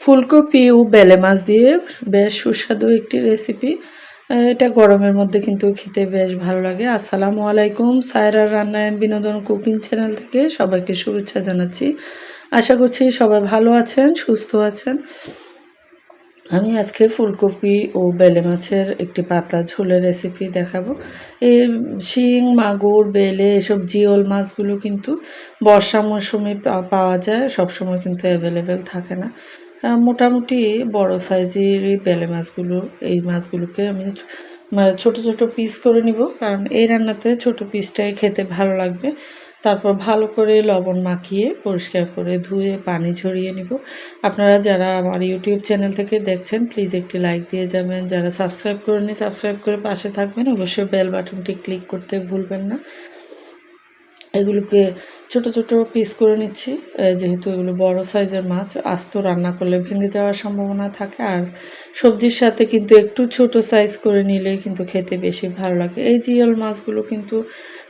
ফুলকপি ও বেলে মাছ দিয়ে বেশ সুস্বাদু একটি রেসিপি এটা গরমের মধ্যে কিন্তু খেতে বেশ ভালো লাগে। আসসালামু আলাইকুম, সায়রা রান্না অ্যান্ড বিনোদন কুকিং চ্যানেল থেকে সবাইকে শুভেচ্ছা জানাচ্ছি। আশা করছি সবাই ভালো আছেন, সুস্থ আছেন। আমি আজকে ফুলকপি ও বেলে মাছের একটি পাতলা ঝোলের রেসিপি দেখাবো। এই শিং, মাগুর, বেলে এসব জিওল মাছগুলো কিন্তু বর্ষা মৌসুমে পাওয়া যায়, সবসময় কিন্তু অ্যাভেলেবেল থাকে না। মোটামুটি বড় সাইজেরই পেলে মাছগুলো, এই মাছগুলোকে আমি ছ- মা- ছোট ছোট পিস করে নিব। কারণ এই রান্নাতে ছোট পিসটাই খেতে ভালো লাগবে। তারপর ভালো করে লবণ মাখিয়ে পরিষ্কার করে ধুয়ে পানি ঝরিয়ে নিব। আপনারা যারা আমার ইউটিউব চ্যানেল থেকে দেখছেন প্লিজ একটি লাইক দিয়ে যাবেন। যারা সাবস্ক্রাইব করে করেনি সাবস্ক্রাইব করে পাশে থাকবেন। অবশ্যই বেল বাটনটি ক্লিক করতে ভুলবেন না। এগুলোকে ছোট ছোট পিস করে নিচ্ছি। যেহেতু এগুলো বড় সাইজের মাছ, আস্ত রান্না করলে ভেঙে যাওয়ার সম্ভাবনা থাকে। আর সবজির সাথে কিন্তু একটু ছোট সাইজ করে নিলে কিন্তু খেতে বেশি ভালো লাগে। এই জিয়াল মাছগুলো কিন্তু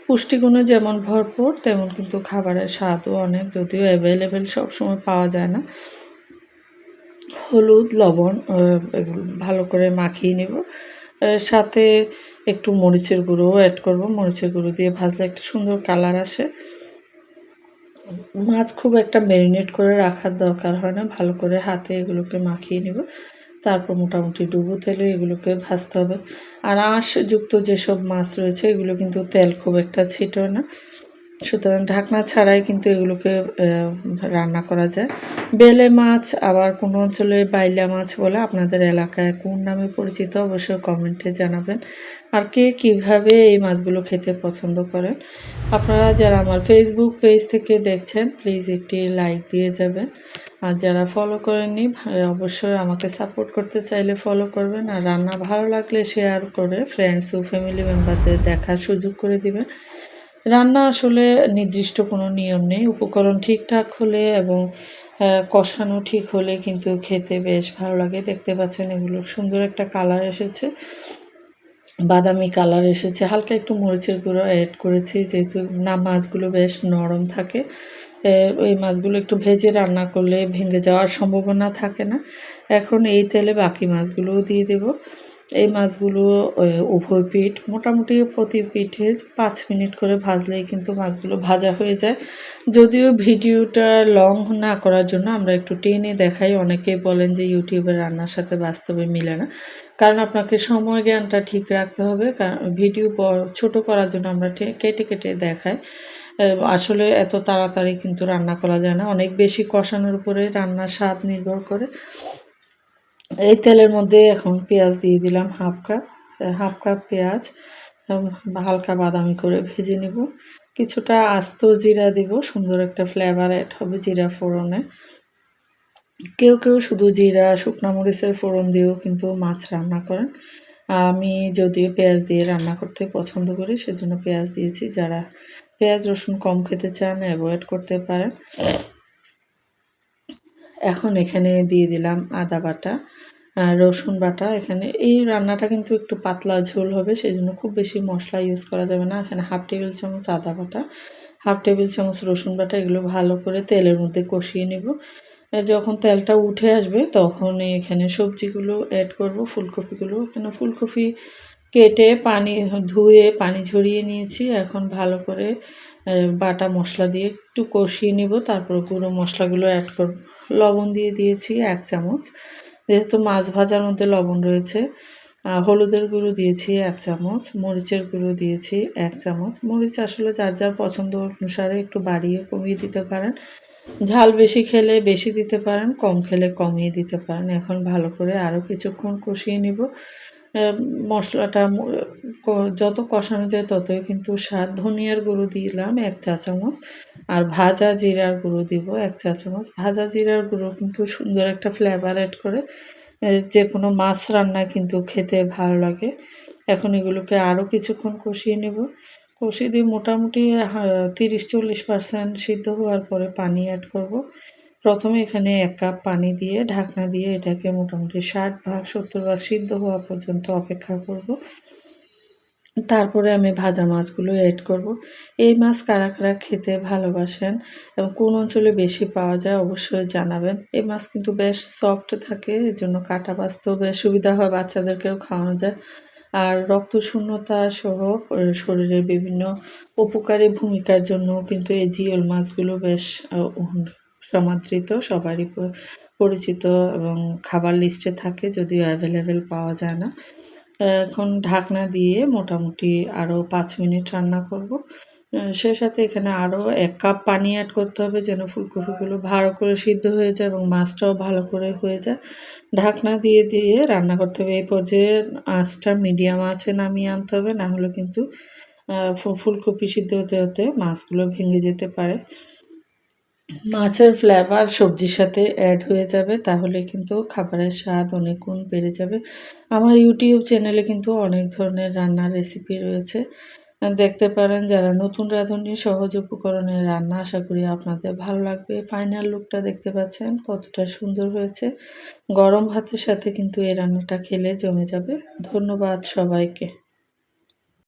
পুষ্টিগুণে যেমন ভরপুর, তেমন কিন্তু খাবারের স্বাদও অনেক, যদিও অ্যাভেলেবেল সবসময় পাওয়া যায় না। হলুদ, লবণ এগুলো ভালো করে মাখিয়ে নেব। সাথে একটু মরিচের গুঁড়োও অ্যাড করব। মরিচের গুঁড়ো দিয়ে ভাজলে একটা সুন্দর কালার আসে। মাছ খুব একটা ম্যারিনেট করে রাখার দরকার হয় না। ভালো করে হাতে এগুলোকে মাখিয়ে নেব। তারপর মোটামুটি ডুবো তেলে এগুলোকে ভাজতে হবে। আর আঁশযুক্ত যেসব মাছ রয়েছে, এগুলো কিন্তু তেল খুব একটা ছিটো না। সুতরাং ঢাকনা ছাড়াই কিন্তু এগুলোকে রান্না করা যায়। বেলে মাছ, আবার কোনো অঞ্চলে বাইলা মাছ বলে আপনাদের এলাকায় কোন নামে পরিচিত অবশ্যই কমেন্টে জানাবেন। আর কে কীভাবে এই মাছগুলো খেতে পছন্দ করেন? আপনারা যারা আমার ফেসবুক পেজ থেকে দেখছেন প্লিজ একটি লাইক দিয়ে যাবেন। আর যারা ফলো করেননি অবশ্যই আমাকে সাপোর্ট করতে চাইলে ফলো করবেন। আর রান্না ভালো লাগলে শেয়ার করে ফ্রেন্ডস ও ফ্যামিলি মেম্বারদের দেখার সুযোগ করে দিবেন। রান্না আসলে নির্দিষ্ট কোনো নিয়ম নেই। উপকরণ ঠিকঠাক হলে এবং কষানো ঠিক হলে কিন্তু খেতে বেশ ভালো লাগে। দেখতে পাচ্ছেন এগুলো সুন্দর একটা কালার এসেছে। বাদামি কালার এসেছে। হালকা একটু মরিচের গুঁড়ো অ্যাড করেছি যেহেতু না, মাছগুলো বেশ নরম থাকে। ওই মাছগুলো একটু ভেজে রান্না করলে ভেঙে যাওয়ার সম্ভাবনা থাকে না। এখন এই তেলে বাকি মাছগুলোও দিয়ে দেব। এই মাছগুলো উভয় পিঠ মোটামুটি প্রতি পিঠে পাঁচ মিনিট করে ভাজলেই কিন্তু মাছগুলো ভাজা হয়ে যায়। যদিও ভিডিওটা লং না করার জন্য আমরা একটু টেনে দেখাই। অনেকেই বলেন যে ইউটিউবের রান্নার সাথে বাস্তবে মিলে না। কারণ আপনাকে সময় জ্ঞানটা ঠিক রাখতে হবে। কারণ ভিডিও ছোট করার জন্য আমরা কেটে কেটে দেখাই। আসলে এত তাড়াতাড়ি কিন্তু রান্না করা যায় না। অনেক বেশি কষানোর উপরে রান্নার স্বাদ নির্ভর করে। এই তেলের মধ্যে এখন পেঁয়াজ দিয়ে দিলাম হাফ কাপ হাফ কাপ পেঁয়াজ হালকা বাদামি করে ভেজে নিব। কিছুটা আস্ত জিরা দিব, সুন্দর একটা ফ্লেভার অ্যাড হবে জিরা ফোড়নে। কেউ কেউ শুধু জিরা, শুকনা মরিচের ফোড়ন দিয়েও কিন্তু মাছ রান্না করেন। আমি যদিও পেঁয়াজ দিয়ে রান্না করতে পছন্দ করি, সেজন্য পেঁয়াজ দিয়েছি। যারা পেঁয়াজ রসুন কম খেতে চান অ্যাভয়েড করতে পারেন। এখন এখানে দিয়ে দিলাম আদা বাটা রসুন বাটা এখানে। এই রান্নাটা কিন্তু একটু পাতলা ঝোল হবে সেই জন্য খুব বেশি মশলা ইউজ করা যাবে না। এখানে হাফ টেবিল চামচ আদা বাটা, হাফ টেবিল চামচ রসুন বাটা, এগুলো ভালো করে তেলের মধ্যে কষিয়ে নেব। যখন তেলটা উঠে আসবে তখন এখানে সবজিগুলো অ্যাড করব, ফুলকপিগুলো। এখানে ফুলকপি কেটে পানি, ধুয়ে পানি ঝরিয়ে নিয়েছি। এখন ভালো করে বাটা মশলা দিয়ে একটু কষিয়ে নিব। তারপর গুঁড়ো মশলাগুলো অ্যাড করব। লবণ দিয়ে দিয়েছি এক চামচ। যেহেতু মাছ ভাজার মধ্যে লবণ রয়েছে হলুদের গুঁড়ো দিয়েছি এক চামচ, মরিচের গুঁড়ো দিয়েছি এক চামচ। মরিচ আসলে যার যার পছন্দ অনুসারে একটু বাড়িয়ে কমিয়ে দিতে পারেন। ঝাল বেশি খেলে বেশি দিতে পারেন, কম খেলে কমিয়ে দিতে পারেন। এখন ভালো করে আরও কিছুক্ষণ কষিয়ে নিব। মশলাটা যত কষানো যায় ততই কিন্তু স্বাদ, ধনিয়ার গুঁড়ো দিলাম এক চা চামচ আর ভাজা জিরার গুঁড়ো দিব এক চা চামচ। ভাজা জিরার গুঁড়ো কিন্তু সুন্দর একটা ফ্লেভার অ্যাড করে যে কোনো মাছ রান্নায় কিন্তু খেতে ভালো লাগে। এখন এগুলোকে আরও কিছুক্ষণ কষিয়ে নেব। কষিয়ে দিয়ে মোটামুটি তিরিশ চল্লিশ পার্সেন্ট সিদ্ধ হওয়ার পরে পানি অ্যাড করব। প্রথমে এখানে এক কাপ পানি দিয়ে, ঢাকনা দিয়ে এটাকে মোটামুটি ষাট ভাগ, সত্তর ভাগ সিদ্ধ হওয়া পর্যন্ত অপেক্ষা করব। তারপরে আমি ভাজা মাছগুলো অ্যাড করব। এই মাছ কারা কারা খেতে ভালোবাসেন এবং কোন অঞ্চলে বেশি পাওয়া যায় অবশ্যই জানাবেন। এই মাছ কিন্তু বেশ সফট থাকে, এর জন্য কাটা বাছতেও বেশ সুবিধা হয়, বাচ্চাদেরকেও খাওয়ানো যায়। আর রক্ত শূন্যতা সহ শরীরের বিভিন্ন উপকারী ভূমিকার জন্য কিন্তু এই জিওল মাছগুলো বেশ সমাদৃত, সবারই পরিচিত এবং খাবার লিস্টে থাকে যদিও অ্যাভেলেবেল পাওয়া যায় না। এখন ঢাকনা দিয়ে মোটামুটি আরও পাঁচ মিনিট রান্না করব। সে সাথে এখানে আরও এক কাপ পানি অ্যাড করতে হবে যেন ফুলকপিগুলো ভালো করে সিদ্ধ হয়ে যায় এবং মাছটাও ভালো করে হয়ে যায়। ঢাকনা দিয়ে দিয়ে রান্না করতে হবে। এই পর্যায়ে আঁচটা মিডিয়াম আছে নামিয়ে আনতে হবে। না হলে কিন্তু ফুলকপি সিদ্ধ হতে হতে মাছগুলো ভেঙে যেতে পারে। মাছের ফ্লেভার সবজির সাথে অ্যাড হয়ে যাবে, তাহলে কিন্তু খাবারের স্বাদ অনেক গুণ বেড়ে যাবে। আমার ইউটিউব চ্যানেলে কিন্তু অনেক ধরনের রান্নার রেসিপি রয়েছে। দেখতে পারেন যারা নতুন রাঁধুনি সহজ উপকরণের রান্না আশা করি আপনাদের ভালো লাগবে। ফাইনাল লুকটা দেখতে পাচ্ছেন কতটা সুন্দর হয়েছে। গরম ভাতের সাথে কিন্তু এই রান্নাটা খেলে জমে যাবে। ধন্যবাদ সবাইকে।